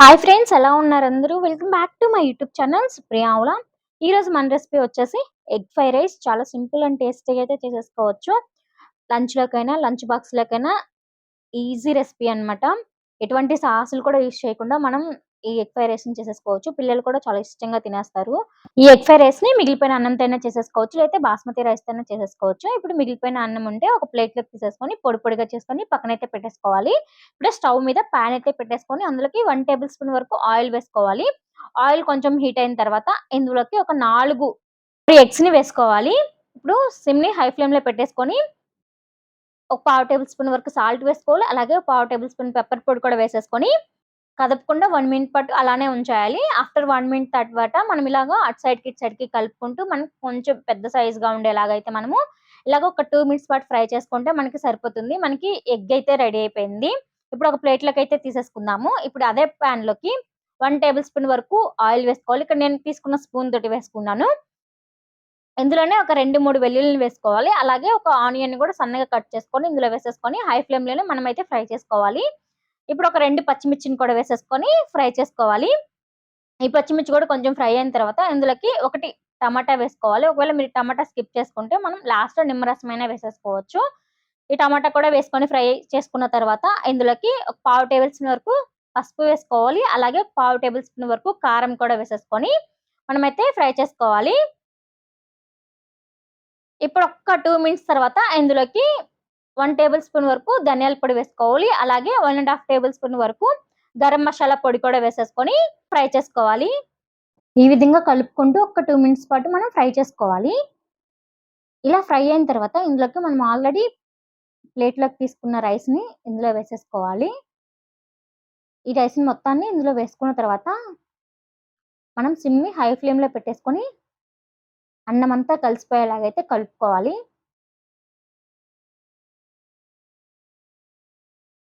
Hi friends ఎలా ఉన్నారు అందరూ? Welcome back to my YouTube channel సుప్రియావుల ఈ మన రెసిపీ వచ్చేసి ఎగ్ ఫ్రై రైస్ చాలా సింపుల్ అండ్ టేస్టీగా అయితే చేసేసుకోవచ్చు. లంచ్ లోకైనా లంచ్ బాక్స్లోకైనా ఈజీ రెసిపీ అన్నమాట. ఎటువంటి సాసులు కూడా యూస్ చేయకుండా మనం ఈ ఎగ్ ఫ్రై రైస్ని చేసేసుకోవచ్చు. పిల్లలు కూడా చాలా ఇష్టంగా తినేస్తారు. ఈ ఎగ్ ఫ్రై రైస్ని మిగిలిపోయిన అన్నంతైనా చేసేసుకోవచ్చు. లేకపోతే బాస్మతి రైస్తో చేసేసుకోవచ్చు. ఇప్పుడు మిగిలిపోయిన అన్నం ఉంటే ఒక ప్లేట్లోకి తీసేసుకొని పొడి పొడిగా చేసుకొని పక్కనైతే పెట్టేసుకోవాలి. ఇప్పుడు స్టవ్ మీద పాన్ అయితే పెట్టేసుకొని అందులోకి వన్ టేబుల్ స్పూన్ వరకు ఆయిల్ వేసుకోవాలి. ఆయిల్ కొంచెం హీట్ అయిన తర్వాత ఇందులోకి ఒక నాలుగు ఎగ్స్ని వేసుకోవాలి. ఇప్పుడు సిమ్ని హై ఫ్లేమ్లో పెట్టేసుకొని ఒక పావు టేబుల్ స్పూన్ వరకు సాల్ట్ వేసుకోవాలి. అలాగే ఒక పావు టేబుల్ స్పూన్ పెప్పర్ పొడి కూడా వేసేసుకొని కదపకుండా వన్ మినిట్ పాటు అలానే ఉంచేయాలి ఆఫ్టర్ వన్ మినిట్ తర్వాత మనం ఇలాగా అటు సైడ్కి ఇటు సైడ్కి కలుపుకుంటూ మనకి కొంచెం పెద్ద సైజ్గా ఉండేలాగా అయితే మనము ఇలాగ ఒక టూ మినిట్స్ పాటు ఫ్రై చేసుకుంటే మనకి సరిపోతుంది. మనకి ఎగ్ అయితే రెడీ అయిపోయింది. ఇప్పుడు ఒక ప్లేట్లోకి అయితే తీసేసుకుందాము. ఇప్పుడు అదే పాన్లోకి వన్ టేబుల్ స్పూన్ వరకు ఆయిల్ వేసుకోవాలి. ఇక్కడ నేను తీసుకున్న స్పూన్ తోటి వేసుకున్నాను. ఇందులోనే ఒక రెండు మూడు వెల్లుల్లిని వేసుకోవాలి. అలాగే ఒక ఆనియన్ కూడా సన్నగా కట్ చేసుకొని ఇందులో వేసేసుకొని హై ఫ్లేమ్ మనమైతే అయితే ఫ్రై చేసుకోవాలి. ఇప్పుడు ఒక రెండు పచ్చిమిర్చిని కూడా వేసేసుకొని ఫ్రై చేసుకోవాలి. ఈ పచ్చిమిర్చి కూడా కొంచెం ఫ్రై అయిన తర్వాత ఇందులోకి ఒకటి టమాటా వేసుకోవాలి. ఒకవేళ మీరు టమాటా స్కిప్ చేసుకుంటే మనం లాస్ట్లో వేసేసుకోవచ్చు. ఈ టమాటా కూడా వేసుకొని ఫ్రై చేసుకున్న తర్వాత ఇందులోకి ఒక పావు టేబుల్ స్పూన్ వరకు పసుపు వేసుకోవాలి. అలాగే పావు టేబుల్ స్పూన్ వరకు కారం కూడా వేసేసుకొని మనమైతే ఫ్రై చేసుకోవాలి. ఇప్పుడు ఒక్క టూ మినిట్స్ తర్వాత ఇందులోకి వన్ టేబుల్ స్పూన్ వరకు ధనియాల పొడి వేసుకోవాలి. అలాగే one and half tablespoon వరకు గరం మసాలా పొడి కూడా వేసేసుకొని ఫ్రై చేసుకోవాలి. ఈ విధంగా కలుపుకుంటూ ఒక టూ మినిట్స్ పాటు మనం ఫ్రై చేసుకోవాలి. ఇలా ఫ్రై అయిన తర్వాత ఇందులోకి మనం ఆల్రెడీ ప్లేట్లోకి తీసుకున్న రైస్ని ఇందులో వేసేసుకోవాలి. ఈ రైస్ని మొత్తాన్ని ఇందులో వేసుకున్న తర్వాత మనం సిమ్ని హై ఫ్లేమ్లో పెట్టేసుకొని అన్నం అంతా కలిసిపోయేలాగైతే కలుపుకోవాలి.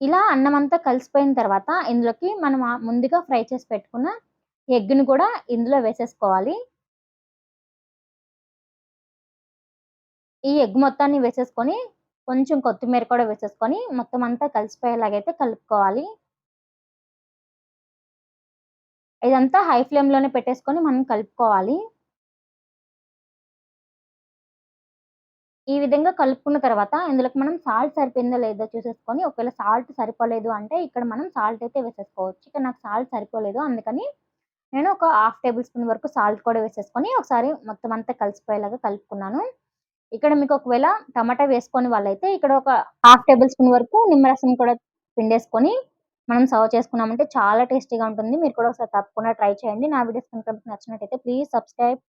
ఇలా అన్నం అంతా కలిసిపోయిన తర్వాత ఇందులోకి మనం ముందుగా ఫ్రై చేసి పెట్టుకున్న ఎగ్ను కూడా ఇందులో వేసేసుకోవాలి. ఈ ఎగ్ మొత్తాన్ని వేసేసుకొని కొంచెం కొత్తిమీర కూడా వేసేసుకొని మొత్తం అంతా కలిసిపోయేలాగైతే కలుపుకోవాలి. ఇదంతా హై ఫ్లేమ్లోనే పెట్టేసుకొని మనం కలుపుకోవాలి. ఈ విధంగా కలుపుకున్న తర్వాత ఇందులోకి మనం సాల్ట్ సరిపోయిందో లేదో చూసేసుకొని ఒకవేళ సాల్ట్ సరిపోలేదు అంటే ఇక్కడ మనం సాల్ట్ అయితే వేసేసుకోవచ్చు. ఇక్కడ నాకు సాల్ట్ సరిపోలేదు అందుకని నేను ఒక హాఫ్ టేబుల్ స్పూన్ వరకు సాల్ట్ కూడా వేసేసుకొని ఒకసారి మొత్తం అంతా కలిసిపోయేలాగా కలుపుకున్నాను. ఇక్కడ మీకు ఒకవేళ టమాటా వేసుకొని వాళ్ళైతే ఇక్కడ ఒక హాఫ్ టేబుల్ స్పూన్ వరకు నిమ్మరసం కూడా పిండేసుకొని మనం సర్వ్ చేసుకున్నామంటే చాలా టేస్టీగా ఉంటుంది. మీరు కూడా ఒకసారి తప్పకుండా ట్రై చేయండి. నా వీడియోస్ కనుక నచ్చినట్టయితే ప్లీజ్ సబ్స్క్రైబ్